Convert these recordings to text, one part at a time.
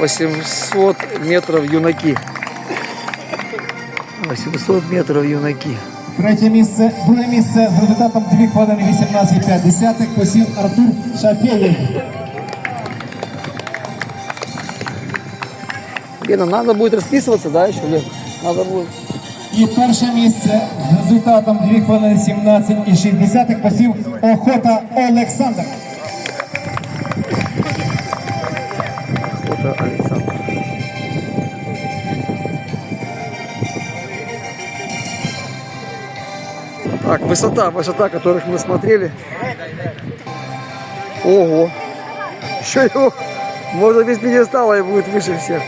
800 метров юнаки. 800 метров юнаки. Третє місце, друге місце з результатом 2 хвилини 18,5 посів Артур Шафєєв. Лена, надо будет расписываться, да, еще, Лен? Надо будет. І перше місце з результатом 2 хвилини 17,6 посів Охота Олександр. Это Александр. Так, высота, высота, которых мы смотрели. Ого. Еще его можно без пьедестала и будет выше всех.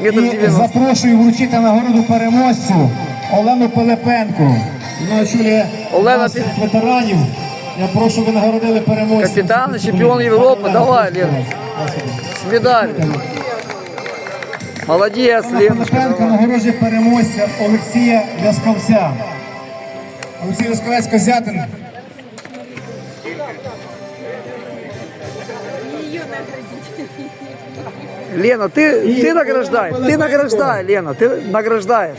Метр І девяносто. запрошую вручити нагороду переможцю Олену Пилипенко. Вона очолює Олена нас, Пі- ветеранів. Я прошу, ви нагородили переможця. Капітан і чемпіон Європи. Давай, Лена. С медалью. Молодец, Олена Леночка. Пилипенко давай. нагороджує переможця Олексія Лясковця. Олексій Лясковець Козятин. Лена, ты, ты награждай, ты награждай, Лена, ты награждаешь.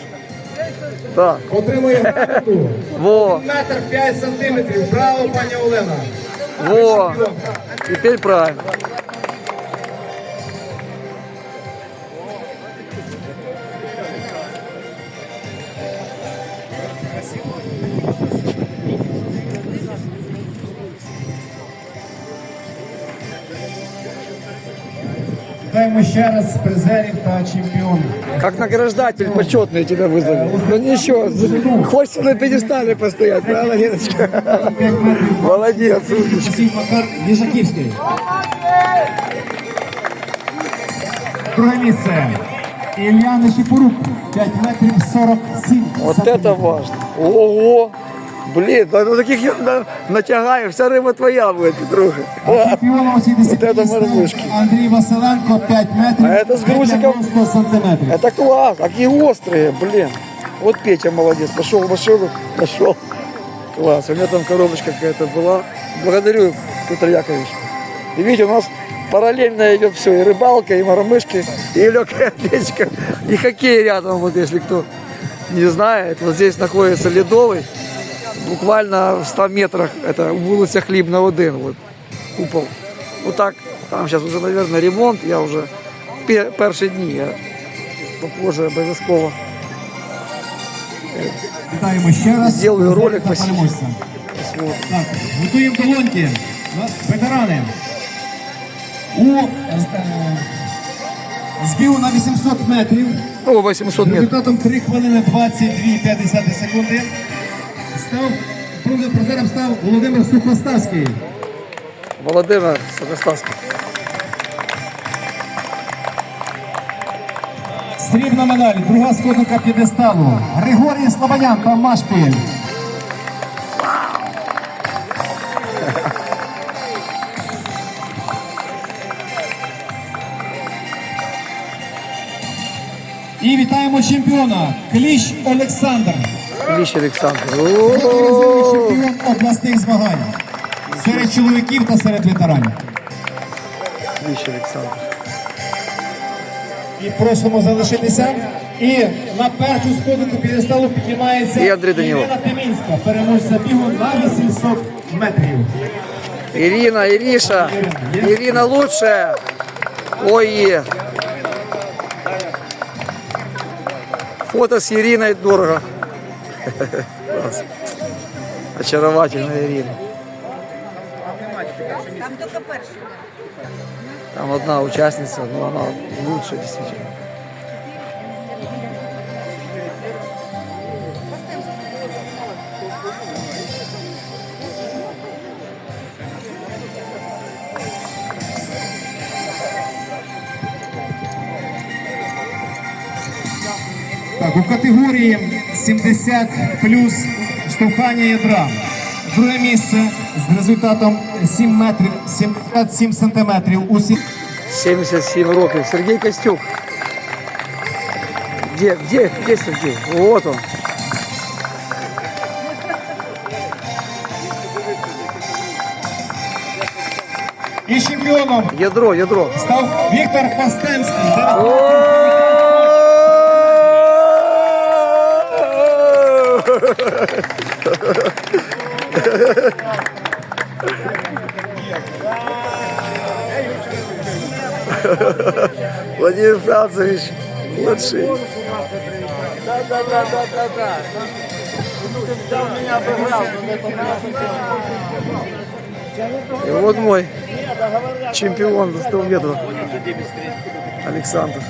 Да. Отримує грамоту. Во, Метр 5 сантиметрів. Браво, пані Олена. во. Теперь правильно. Даємо ще раз призерів та чемпіонів. Как награждатель почетный тебя вызвали. Ну ничего, хочется на пьедестале постоять, правда, Леночка? 5 метрів. Молодец. Олексій Макар Їжаківський. Друге місце. Ілля Нечіпорук. 5 метрів 47 Вот сантиметрів. это важно. Ого. Блин, да на таких я на- натягаю, вся рыба твоя будет, друга. Чемпіоном усіх Вот это дисциплін мордушки. став Андрій Василенко 5 метрів А это с грузиком? 90 сантиметрів. Это класс, какие острые, блин. Вот Петя молодец, пошел в машину, пошел. Класс, у меня там коробочка какая-то была. Благодарю, Петр Яковлевич. И видите, у нас параллельно идет все, и рыбалка, и мормышки, и легкая атлетика, и хоккей рядом, вот если кто не знает. Вот здесь находится Ледовый, буквально в 100 метрах, это вулиця Хлібна 1, вот, купол. Вот так, там сейчас уже, наверное, ремонт, я уже пе- перші дні, я попозже обов'язково Вітаємо ще раз. Зроблю ролик Призерів та посі- переможця. посмотрим. Так, готуємо колонки. Ветерани. У е, збігу на 800 метрів О, 800 метрів. результатом 3 хвилини 22,5 секунди Став бронзовим призером став Володимир Сухоставський. Володимир Сокоставський. Срібна медаль, друга сходинка п'єдесталу. Григорій Слобонян та Машпіль. І вітаємо чемпіона Кліщ Олександр. Кліщ Олександр. Чемпіон обласних змагань серед чоловіків та серед ветеранів. Кліщ Олександр. І просимо залишитися. І на першу сходинку п'єдесталу піднімається І Андрій Данілов. Ірина Тимінська, переможця бігу на 800 метрів. Ирина, Ириша. Ирина лучшая. Ой. Фото с Ириной дорого. Класс. Очаровательная Ирина. Там тільки перший. Там одна участница, но она лучше действительно. Так, у категорії 70 плюс штовхання ядра. Друге місце з результатом 7 метрів 77 сантиметрів. Усі 77 років. Сергей Костюк. Где, где, где Сергей? Вот он. і чемпіон чемпіоном Ядро, ядро. став Віктор Пастемський. Владимир Францевич лучший. И вот мой чемпион за 100 метров. Александр.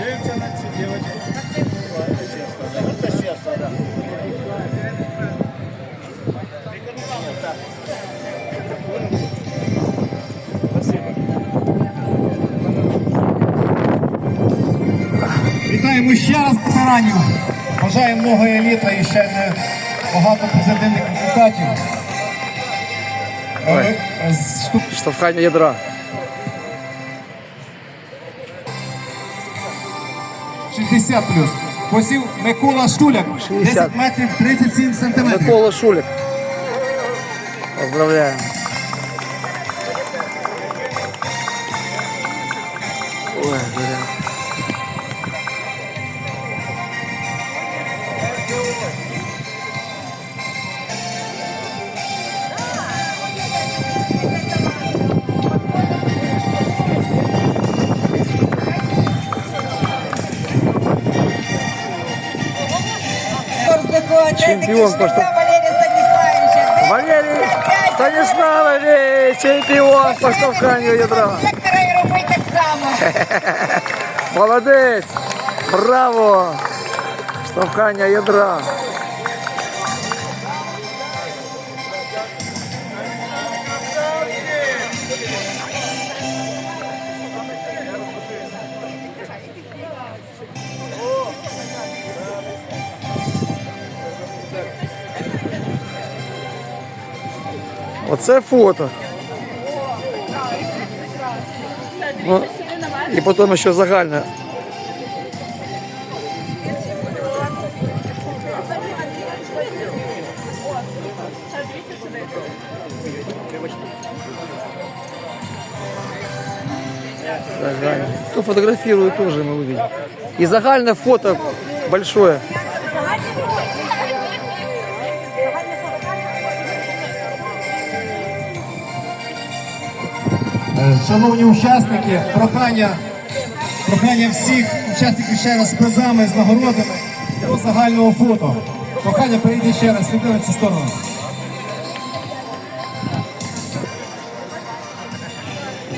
Вітаємо ветеранів. Бажаємо много еліта і ще не багато позитивних результатів. Ой. Е, штук- Штовхання ядра. 60 плюс. Посів Микола Штуляк. 10 метрів 37 сантиметрів. Микола Шулик. Поздравляем. Ой, блин. Чемпион по что- Валерий Станиславович. Чемпіон по штовханню ядра. Молодець! Браво! Штовхання ядра. Оце фото. Ну, і потім ще загальне. Загальне. Ну, фотографирую тоже, мы увидим. И загальное фото большое. Шановні учасники, прохання, прохання всіх учасників ще раз з призами, з нагородами до загального фото. Прохання перейти ще раз сюди на цю сторону.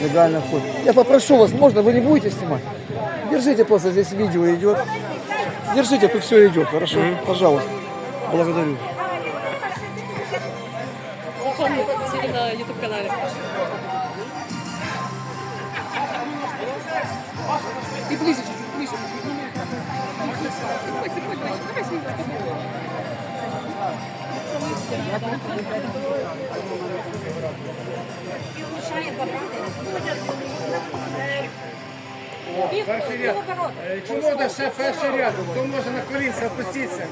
Загальное фото. Я попрошу вас, можно, вы не будете снимать? Держите просто, здесь видео идет. Держите, тут все идет, хорошо? Пожалуйста. Благодарю. Заходите на YouTube Ти ближче, чуть ближче. Заходь, ну, ну, заходь, давай свій О, перший ряд. Е, Якщо можна ще перший ряд, то можна на колінця опуститися.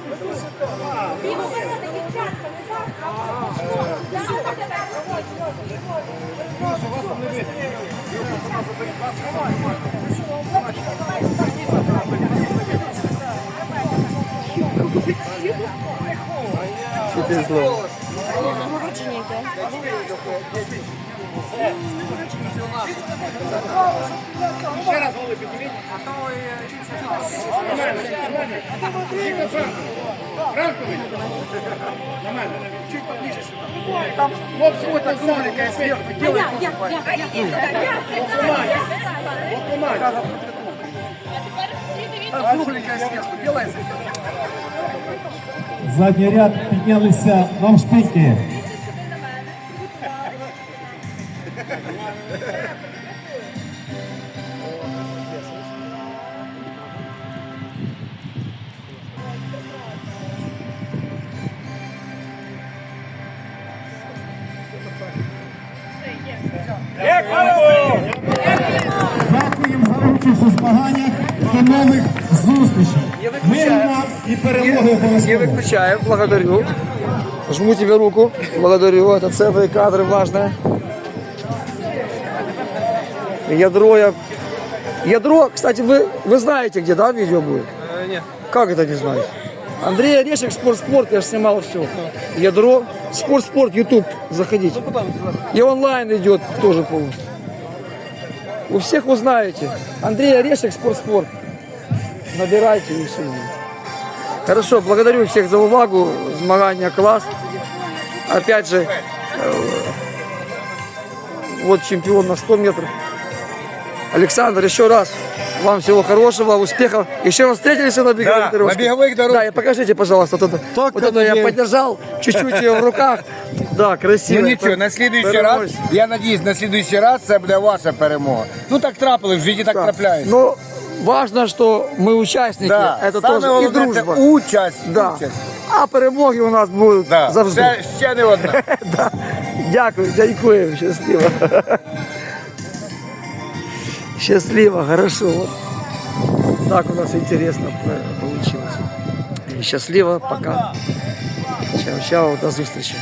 Прошу, вас там не видно. Четыре слова. Ще раз голови підніміть. Нормально, нормально. Віктор Франко. Франкович. Нормально. Чуть поближе сюда. Там хлопці вот так зоника і сверху. Делай Там кругленькая сверху. Делай Задній ряд піднялися навшпиньки. У змаганнях. До нових зустрічей. Мирно і перемоги Не обов'язково. выключаю, благодарю. Жму тебе руку. Благодарю. Это ценные кадры, важные. Ядро я... Ядро, кстати, вы, вы знаете, где, да, видео будет? Нет. Как это не знаете? Андрей Орешек, Спорт-спорт, я же снимал все. Ядро, Спорт-спорт, YouTube, заходите. И онлайн идет тоже полностью. У всех узнаете. Андрей Орешек, Спорт-спорт. Набирайте и все. Хорошо, благодарю всех за увагу. Змагання класс. Опять же, э, вот чемпион на 100 метров. Александр, еще раз вам всего хорошего, успехов. Еще раз встретились на беговых Да, дорожках. на беговых дорожках. Да, и покажите, пожалуйста, вот это, Только вот это я поддержал, чуть-чуть ее в руках. Да, красиво. Ну нічого, на слідуючий раз, Переможці. я надіюсь, на слідуючий раз це буде ваша перемога. Ну так трапилось, в житті так трапляється. Но важно, что мы участники, да. это Саме тоже и головне це дружба. участь. Да. участь. А перемоги у нас будуть Да. завжди. Ще, ще не одна. Да. Дякую, дякую, счастливо. Счастливо, хорошо. Вот. Так у нас интересно получилось. Счастливо, пока. Чао, чао, до встречи.